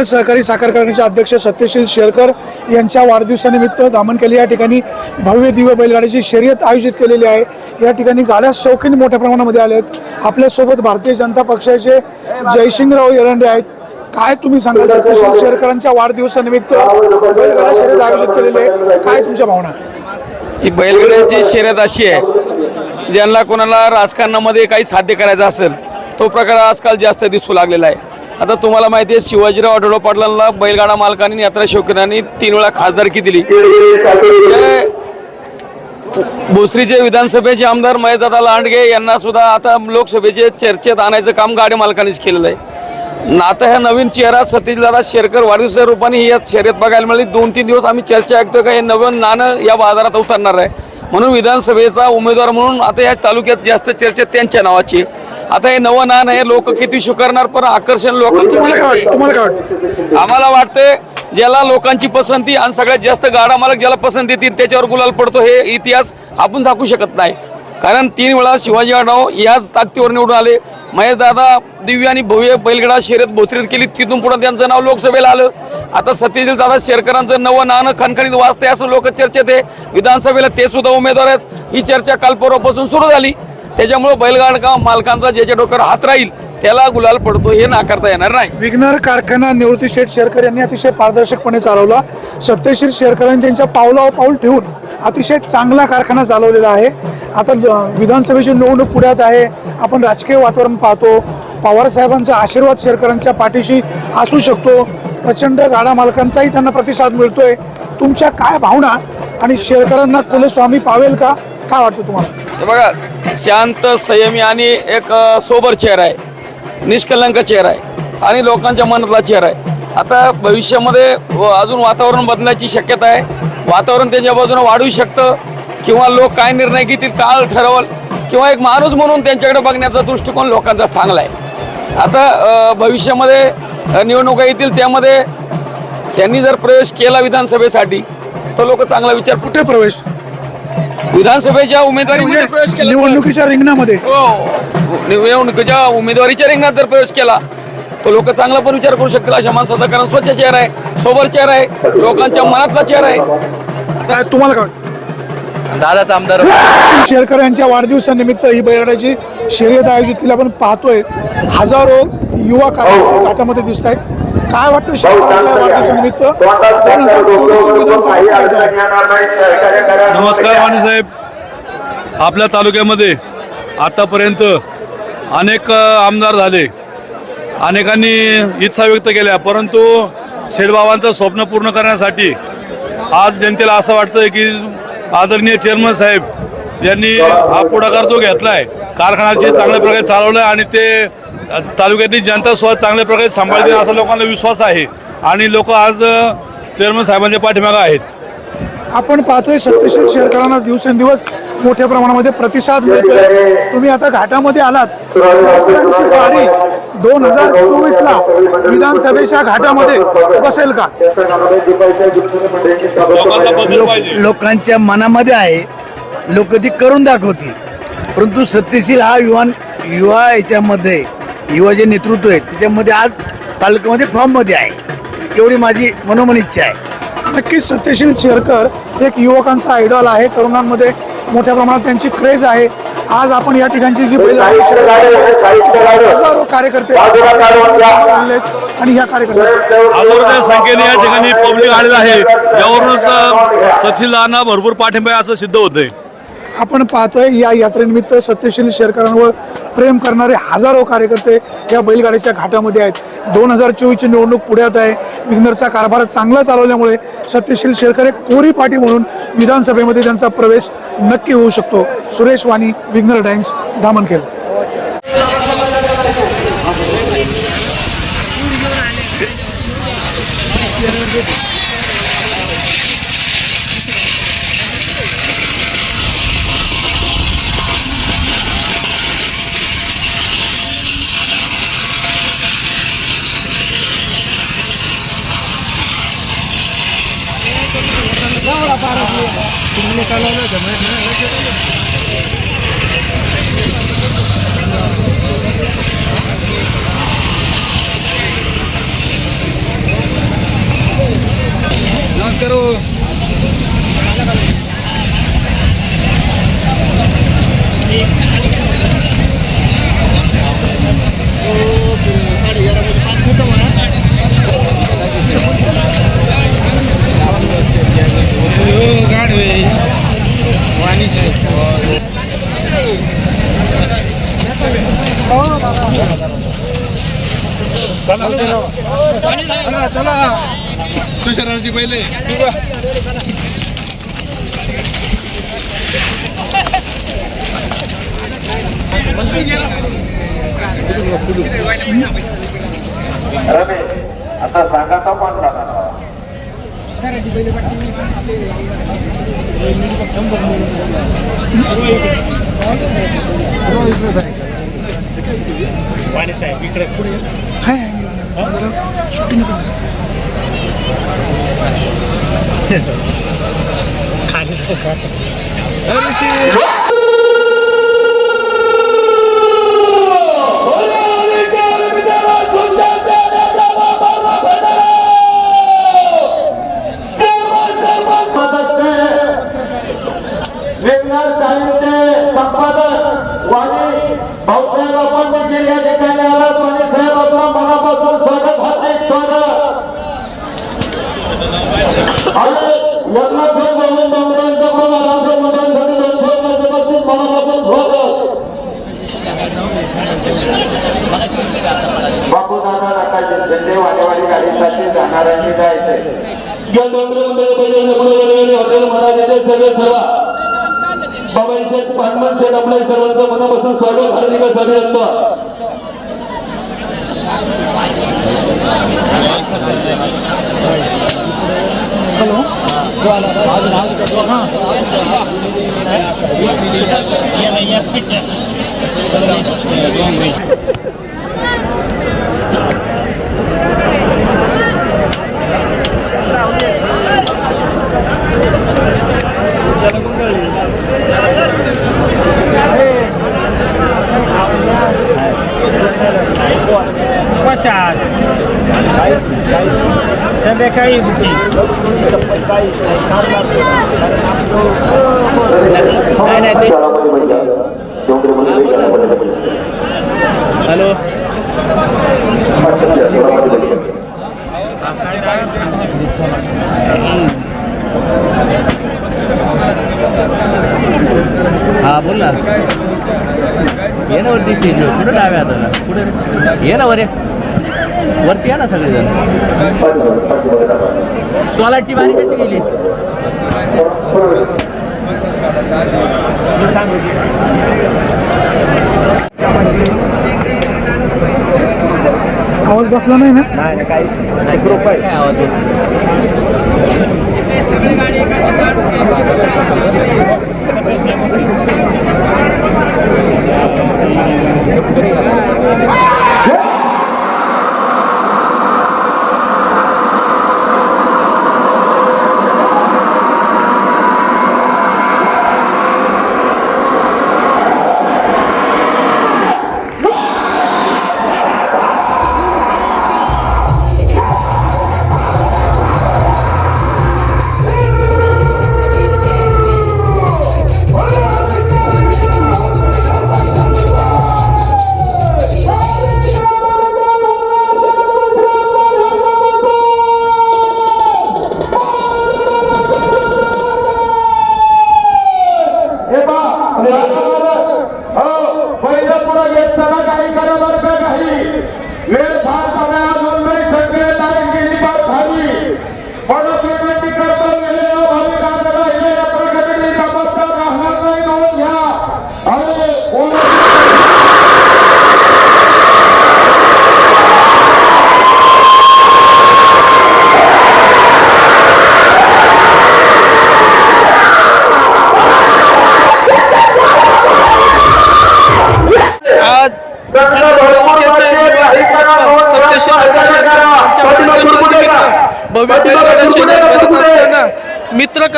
विघ्नर सहकारी साखर कारखान्याचे अध्यक्ष सत्यशील शेरकर यांच्या वाढदिवसानिमित्त दामनकेली या ठिकाणी भव्य दिव्य बैलगाडीची शर्यत आयोजित केलेली आहे. या ठिकाणी गाड्या शौकीन मोठ्या प्रमाणामध्ये आल्या आहेत आपल्यासोबत भारतीय जनता पक्षाचे जयसिंगराव एरंडे आहेत. काय तुम्ही सांगाल सत्यशील शेरकरांच्या वाढदिवसानिमित्त बैलगाडा शर्यत आयोजित केलेली आहे? काय तुमच्या भावना? ही बैलगाड्याची शर्यत अशी आहे. ज्यांना कोणाला राजकारणामध्ये काही साध्य करायचं असेल तो प्रकार आजकाल जास्त दिसू लागलेला आहे. आता तुम्हाला माहिती आहे शिवाजीराव आढळराव पाटलांना बैलगाडा मालकांनी यात्रा शौकीनांनी तीन वेळा खासदारकी दिली. भोसरीचे विधानसभेचे आमदार महेशदादा लांडगे यांना सुद्धा आता लोकसभेचे चर्चेत आणायचं काम गाडी मालकांनीच केलेलं आहे. न आता ह्या नवीन चेहरा सतीशदादा शेरकर वाढदिवसाच्या रूपाने ही या शर्यत बघायला मिळाली. दोन तीन दिवस आम्ही चर्चा ऐकतोय का हे नवीन नाणं या बाजारात उतरणार आहे. म्हणून विधानसभेचा उमेदवार म्हणून आता या तालुक्यात जास्त चर्चा त्यांच्या नावाची. आहे. आता हे नवं नाण हे लोक किती स्वीकारणार पण आकर्षण लोक तुम्हाला काय वाटतं? आम्हाला वाटतंय ज्याला लोकांची पसंती आणि सगळ्यात जास्त गाडा मालक ज्याला पसंती येतील त्याच्यावर गुलाल पडतो हे इतिहास आपण झाकू शकत नाही. कारण तीन वेळा शिवाजी आढाव याच ताकदीवर निवडून आले. महेशदादा दिव्य आणि भव्य बैलगडा शर्यत भोसरीत केली. तिथून पुढे त्यांचं नाव लोकसभेला आलं. आता सत्यजित दादा शेरकरांचं नवं नाणं खणखणीत वाचते असं लोक चर्चेत आहे. विधानसभेला ते सुद्धा उमेदवार आहेत. ही चर्चा काल परवापासून सुरू झाली. त्याच्यामुळं बैलगाडा मालकांचा ज्याच्या डोक्यावर हात राहील त्याला गुलाल पडतो हे नाकारता येणार नाही. विघ्नर कारखाना निवृत्ती शेठ शेरकर यांनी अतिशय पारदर्शकपणे चालवला. सत्यशील शेरकरांनी त्यांच्या पावलावर पाऊल ठेवून अतिशय चांगला कारखाना चालवलेला आहे. आता विधानसभेची निवडणूक पुढ्यात आहे. आपण राजकीय वातावरण पाहतो. पवारसाहेबांचा आशीर्वाद शेरकरांच्या पाठीशी असू शकतो. प्रचंड गाडा मालकांचाही त्यांना प्रतिसाद मिळतोय. तुमच्या काय भावना आणि शेरकरांना कुलस्वामी पावेल का? काय वाटतं तुम्हाला? बघा शांत संयमी आणि एक सोबर चेहरा आहे. निष्कलंक चेहरा आहे. आणि लोकांच्या मनातला चेहरा आहे. आता भविष्यामध्ये व अजून वातावरण बदलायची शक्यता आहे. वातावरण त्यांच्या बाजूने वाढू शकतं. किंवा लोक काय निर्णय घेतील काळ ठरवल. किंवा एक माणूस म्हणून त्यांच्याकडे बघण्याचा दृष्टिकोन लोकांचा चांगला आहे. आता भविष्यामध्ये निवडणुका येतील त्यामध्ये त्यांनी जर प्रवेश केला विधानसभेसाठी तर लोक चांगला विचार कुठे प्रवेश? विधानसभेच्या उमेदवारीमध्ये प्रवेश म्हणजे केला तर- निवडणुकीच्या रिंगणामध्ये? हो. निवडणुकीच्या उमेदवारीच्या रिंगणात जर प्रवेश केला तो लोक चांगला पण विचार करू शकतील अशा माणसाचा कारण स्वच्छ चेहरा आहे सोबर चेहरा आहे लोकांच्या मनातला चेहरा आहे. काय तुम्हाला काय दादाचा आमदार शेरकर यांच्या वाढदिवसानिमित्त ही बैलगाड्याची शर्यत आयोजित केली. आपण पाहतोय हजारो युवा कार्यकर्ते घाटामध्ये दिसत आहेत. काय वाटतं वाढदिवसानिमित्त? दोन हजार विधानसभा पुढ्यात आहे. नमस्कार वाणीसाहेब आपल्या तालुक्यामध्ये आतापर्यंत अनेक अ, आमदार झाले. अनेकांनी इच्छा व्यक्त केल्या. परंतु शेडबाबांचं स्वप्न पूर्ण करण्यासाठी आज जनतेला असं वाटतं की आदरणीय चेअरमन साहेब यांनी हा पुढाकार जो घेतला आहे कारखान्याचे चांगल्या प्रकारे चालवलं आणि ते तालुक्यातली जनता सुद्धा चांगल्या प्रकारे सांभाळतील असा लोकांना विश्वास आहे. आणि लोक आज चेअरमन साहेबांच्या पाठीमागं आहेत. आपण पाहतोय सत्यशील शेरकरांना दिवसेंदिवस मोठ्या प्रमाणामध्ये प्रतिसाद मिळतोय. तुम्ही आता घाटामध्ये आलात. शेतकऱ्यांची पारी दोन हजार चोवीस ला विधानसभेच्या घाटामध्ये बसेल का? लोक लोकांच्या मनामध्ये आहे. लोक ती करून दाखवतील. परंतु सत्यशील हा युवा युवा याच्यामध्ये युवा जे नेतृत्व आहे त्याच्यामध्ये आज तालुक्यामध्ये फॉर्ममध्ये आहे. एवढी माझी मनोमन इच्छा आहे. नक्कीच सत्यशील शेरकर एक युवकांचा आयडॉल आहे. तरुणांमध्ये मोठ्या प्रमाणात त्यांची क्रेज आहे. आज आपण या ठिकाणची जी हजारो कार्यकर्ते आणि ह्या कार्यकर्त्या संख्येने या ठिकाणी पब्लिक आलेलं आहे यावरूनच अ, सचिनला भरपूर पाठिंबा आहे असं सिद्ध होतंय. आपण पाहतोय या यात्रेनिमित्त सत्यशील शेरकरांवर प्रेम करणारे हजारो कार्यकर्ते या बैलगाडीच्या घाटामध्ये आहेत. दोन हजार चोवीसची निवडणूक पुढ्यात आहे. विघ्नरचा कारभार चांगला चालवल्यामुळे सत्यशील शेरकर हे कोरी पाठी म्हणून विधानसभेमध्ये त्यांचा प्रवेश नक्की होऊ शकतो. सुरेश वाणी विग्नर टाइम्स धामणखेल. ઝઘડો ચાલવાનો ઝઘડે નમસ્કાર आता सांगा तो कोण जाणार हाय जरा shooting येतं. वेगवेगळ्या शाळेचे संपादक वाणी भाऊसाहेब आपण देखील या ठिकाणी आलात वाणी साहेब आपलं मनापासून स्वागत हार्दिक स्वागत दादा नकाशे झेंडे वाडेवाडी गाडीसाठी जाणाऱ्यांनी जायचंय या डोंगरे मंडळ पहिले पुढे हॉटेल महाराजांचे सगळे सर्व. बाबा इथे पांडवन शेठ आपल्या सर्वांचं मनापासून स्वागत हार्दिक બોલો હા. संध्याकाळी बुकिंग नाही नाही ते हॅलो. हा बोल ना. ये ना वरती स्टेजवर कुठं डाव्या आता कुठे? ये ना वर वरती या ना सगळेजण. सोलाची बारी कशी गेली? आवाज बसला नाही ना? नाही काही काय आवाज बसला?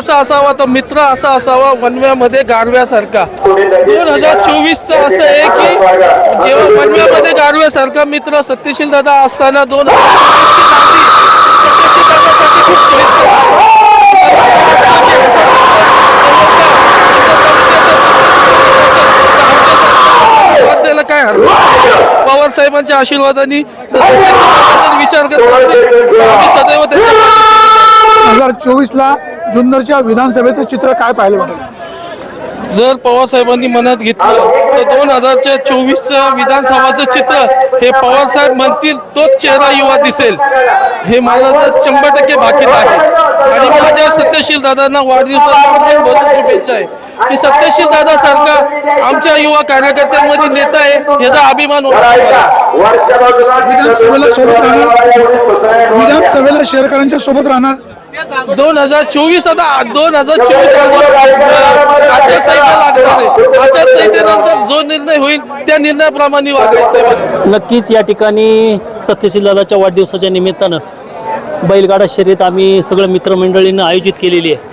कसा असावा तर मित्र असा असावा वनव्यामध्ये गारव्यासारखा दोन हजार चोवीसचं असं आहे की जेव्हा वनव्यामध्ये गारव्यासारखा मित्र सत्यशील दादा असताना दोन हजार सत्यशील दादासाठी खूप सोयीस्कर आहे. काय हरकत. पवार साहेबांच्या आशीर्वादाने विचार करत आम्ही सदैव त्यांच्या हजार चोवीसला जुन्नरच्या विधानसभेचं चित्र काय पाहायला मिळेल जर पवार साहेबांनी मनात घेतलं तर दोन हजारच्या चोवीसचं विधानसभाचं चित्र हे पवार साहेब म्हणतील तोच चेहरा युवा दिसेल. हे मला तर शंभर टक्के भाकीत आहे. आणि माझ्या सत्यशील दादांना वाढदिवसाच्या बहुत शुभेच्छा आहे. की सत्यशील दादा सारखा आमच्या युवा कार्यकर्त्यांमध्ये नेता आहे याचा अभिमान. विधानसभेला सोबत राहणार विधानसभेला शेअरकरांच्या सोबत राहणार दोन हजार चोवीस आता दोन हजार चोवीस आचारसंहिता लागणार आहे. आचारसंहितेनंतर जो निर्णय होईल त्या निर्णयाप्रमाणे वागायचं नक्कीच या ठिकाणी सत्यशील दादाच्या वाढदिवसाच्या निमित्तानं बैलगाडा शर्यत आम्ही सगळं मित्रमंडळीनं आयोजित केलेली आहे.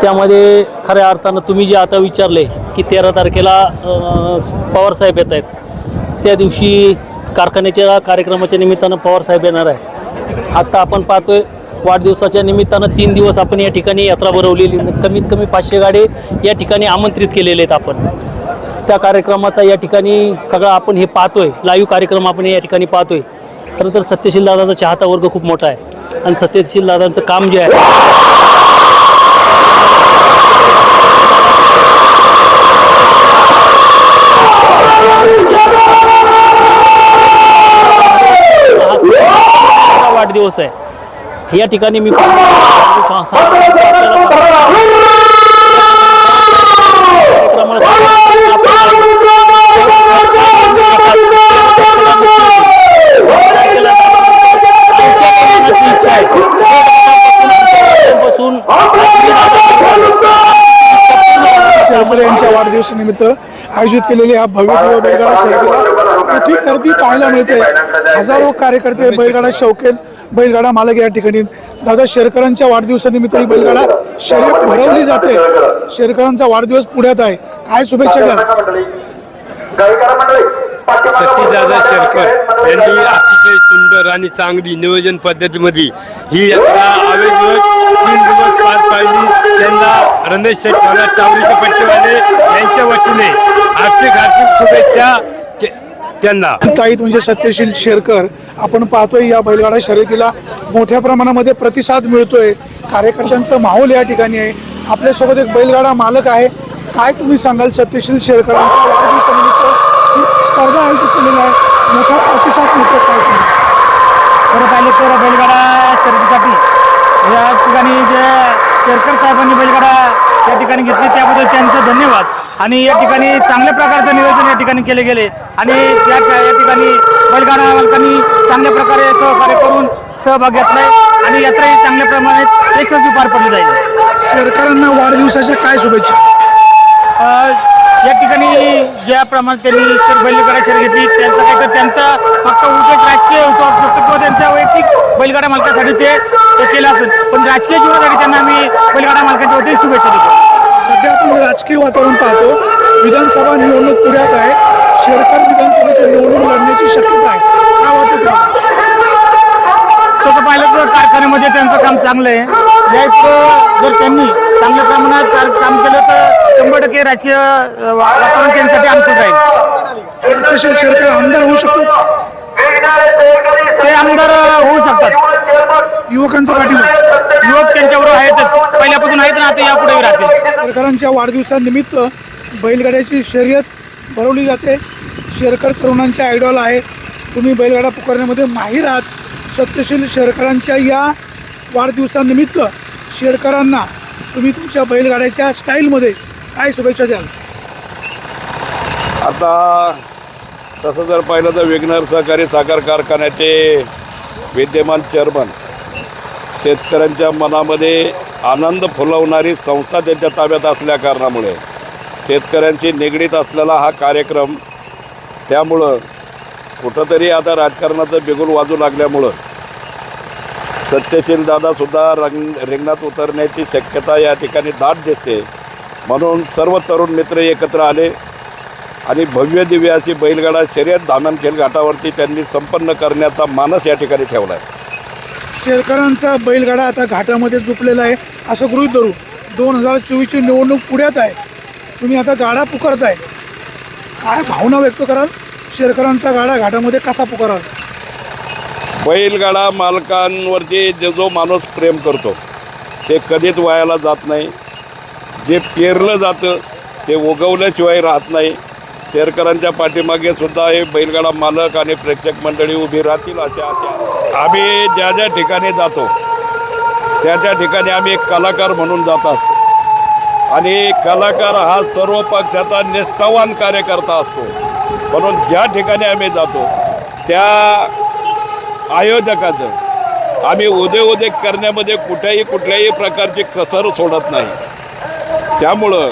त्यामध्ये खऱ्या अर्थानं तुम्ही जे आता विचारले की तेरा तारखेला पवारसाहेब येत आहेत. त्या दिवशी कारखान्याच्या कार्यक्रमाच्या निमित्तानं पवारसाहेब येणार आहे आत्ता आपण पाहतोय वाढदिवसाच्या निमित्तानं तीन दिवस आपण या ठिकाणी यात्रा भरवलेली कमीत कमी पाचशे गाडे या ठिकाणी आमंत्रित केलेले आहेत आपण. त्या कार्यक्रमाचा या ठिकाणी सगळा आपण हे पाहतोय. लाईव्ह कार्यक्रम आपण या ठिकाणी पाहतोय. खरं तर सत्यशील दादाचा चाहता वर्ग खूप मोठा आहे. आणि सत्यशील दादांचं काम जे आहे हा वाढदिवस आहे. या ठिकाणी मी बसून यांच्या वाढदिवसानिमित्त आयोजित केलेली हा भव्य दिवा बैलगाडा शर्यतीला मोठी गर्दी पाहायला मिळते. हजारो कार्यकर्ते बैलगाडा शौकेन बैलगाडा मालक या ठिकाणी. दादा शेरकरांच्या वाढदिवसानिमित्त ही बैलगाडा शर्यत भरवली जाते. शेरकरांचा वाढदिवस पुण्यात आहे. काय शुभेच्छा द्या? सतीदादा शेरकर यांनी अतिशय सुंदर आणि चांगली नियोजन पद्धतीमध्ये ही यात्रा आवेगवत तीन दिवस पार पाडली. त्यांना रमेश शेठ मला चावडीचे पट्टेवाले यांच्या वतीने आर्थिक आर्थिक शुभेच्छा. त्यांना. ताईत म्हणजे सत्यशील शेरकर आपण पाहतोय या बैलगाडा शर्यतीला मोठ्या प्रमाणामध्ये प्रतिसाद मिळतोय. कार्यकर्त्यांचं माहोल या ठिकाणी आहे. आपल्यासोबत एक बैलगाडा मालक आहे. काय तुम्ही सांगाल सत्यशील शेरकरांच्या वाढदिवसानिमित्त? ही स्पर्धा आयोजित केलेली आहे. मोठा प्रतिसाद मिळतो काय सांगाल? खरं पाहिलं तर बैलगाडा शर्यतीसाठी या ठिकाणी जे शेरकर साहेबांनी बैलगाडा या ठिकाणी घेतली त्याबद्दल त्यांचं धन्यवाद. आणि या ठिकाणी चांगल्या प्रकारचं नियोजन या ठिकाणी केले गेले. आणि त्या या ठिकाणी बैलगाडा मालकांनी चांगल्या प्रकारे सहकार्य करून सहभाग घेतलाय आणि यात्रा ही चांगल्या प्रमाणात यशस्वी पार पडली जाईल. शेरकरांना वाढदिवसाच्या काय शुभेच्छा? अ, या ठिकाणी ज्या प्रमाणात त्यांनी सर बैलगाडा शर्यत घेतली त्यांचा काय तर त्यांचा फक्त उद्देश राजकीय होतो असू शकतो त्यांच्या वैयक्तिक बैलगाडा मालकासाठी ते ते केलं असेल. पण राजकीय जीवनासाठी त्यांना आम्ही बैलगाडा मालकांच्या वतीने शुभेच्छा देतो. सध्या आपण राजकीय वातावरण पाहतो. विधानसभा निवडणूक पुण्यात आहे. शेरकर विधानसभेची निवडणूक लढण्याची शक्यता आहे. काय वाटतं तुम्हाला? तसं पाहिलं तर कारखान्यामध्ये त्यांचं काम चांगलं आहे. यात जर त्यांनी चांगल्या प्रमाणात कार- काम केलं तर शंभर टक्के राजकीय अ, वा- वातावरण त्यांच्यासाठी अनुकूल राहील सत्यशील शेरकर आमदार होऊ शकतो? ते आमदार अ, होऊ शकतात. युवकांचा पाठिंबा? युवक त्यांच्याबरोबर आहेतच. पहिल्यापासून आहेत ना आता यापुढेही राहतील. शेरकरांच्या वाढदिवसानिमित्त बैलगाड्याची शर्यत भरवली जाते. शेरकर तरुणांचे आयडॉल आहे तुम्ही बैलगाडा पुकारण्यामध्ये माहीर आहात. सत्यशील शेरकरांच्या या वाढदिवसानिमित्त शेरकरांना तुम्ही तुमच्या बैलगाड्याच्या स्टाईलमध्ये काय शुभेच्छा द्याल? आता तसं जर पाहिलं तर वेगनर सहकारी साखर कारखान्याचे विद्यमान चेअरमन शेतकऱ्यांच्या मनामध्ये आनंद फुलवणारी संस्था त्यांच्या ताब्यात असल्या कारणामुळे शेतकऱ्यांशी निगडीत असलेला हा कार्यक्रम त्यामुळं कुठंतरी आता राजकारणाचं बिगुल वाजू लागल्यामुळं सत्यशील दादासुद्धा रंग रिंगणात उतरण्याची शक्यता या ठिकाणी दाट दिसते. म्हणून सर्व तरुण मित्र एकत्र आले आणि भव्य दिव्य अशी बैलगाडा शर्यत धामणखेल घाटावरती त्यांनी संपन्न करण्याचा मानस या ठिकाणी ठेवला आहे शेतकऱ्यांचा बैलगाडा आता घाटामध्ये झुपलेला आहे. असं गृहीत धरू दोन हजार चोवीसची निवडणूक पुढ्यात आहे. तुम्ही आता गाडा पुकारताय. काय भावना व्यक्त कराल? शेरकरांचा गाडा घाटामध्ये कसा पुकाराल? बैलगाडा मालकांवरती जो जो माणूस प्रेम करतो ते कधीच वायाला जात नाही. जे पेरलं जातं ते उगवल्याशिवाय राहत नाही. शेरकरांच्या पाठीमागे सुद्धा हे बैलगाडा मालक आणि प्रेक्षक मंडळी उभी राहतील अशा आम्ही ज्या ज्या ठिकाणी जातो त्या त्या ठिकाणी आम्ही एक कलाकार म्हणून जात असतो. आणि कलाकार हा सर्व पक्षाचा निष्ठावान कार्यकर्ता असतो. म्हणून ज्या ठिकाणी आम्ही जातो त्या आयोजकाचं आम्ही उदय उदय करण्यामध्ये कुठेही कुठल्याही प्रकारची कसर सोडत नाही. त्यामुळं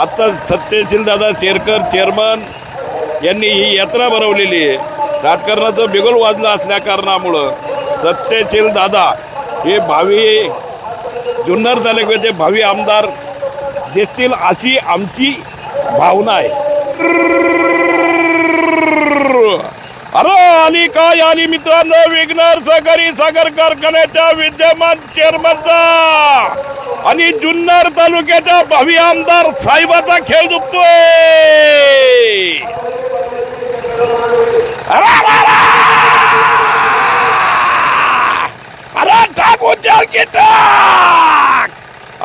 आत्ता सत्यशील दादा शेरकर चेअरमन यांनी ही यात्रा भरवलेली आहे. राजकारणाचं बिगुल वाजलं असल्या कारणामुळं सत्यशील दादा हे भावी जुन्नर तालुक्याचे भावी आमदार दिसतील अशी आमची भावना आहे. अरे आली काय आली मित्रांनो विघ्नर सहकारी सागर कारखान्याच्या विद्यमान चेअरमनचा आणि जुन्नर तालुक्याच्या भावी आमदार साहेबाचा खेळ दुखतोय. अरे, अरे, अरे!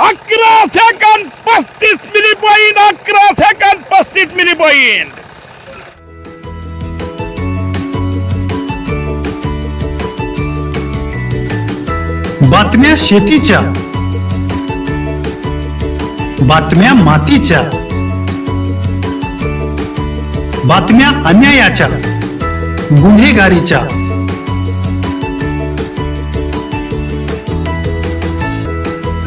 अकरा सेकंद पस्तीस मिली पॉईंट अकरा सेकंद पस्तीस मिली बातम्या शेतीच्या, बातम्या मातीच्या, बातम्या अन्यायाच्या, गुन्हेगारीच्या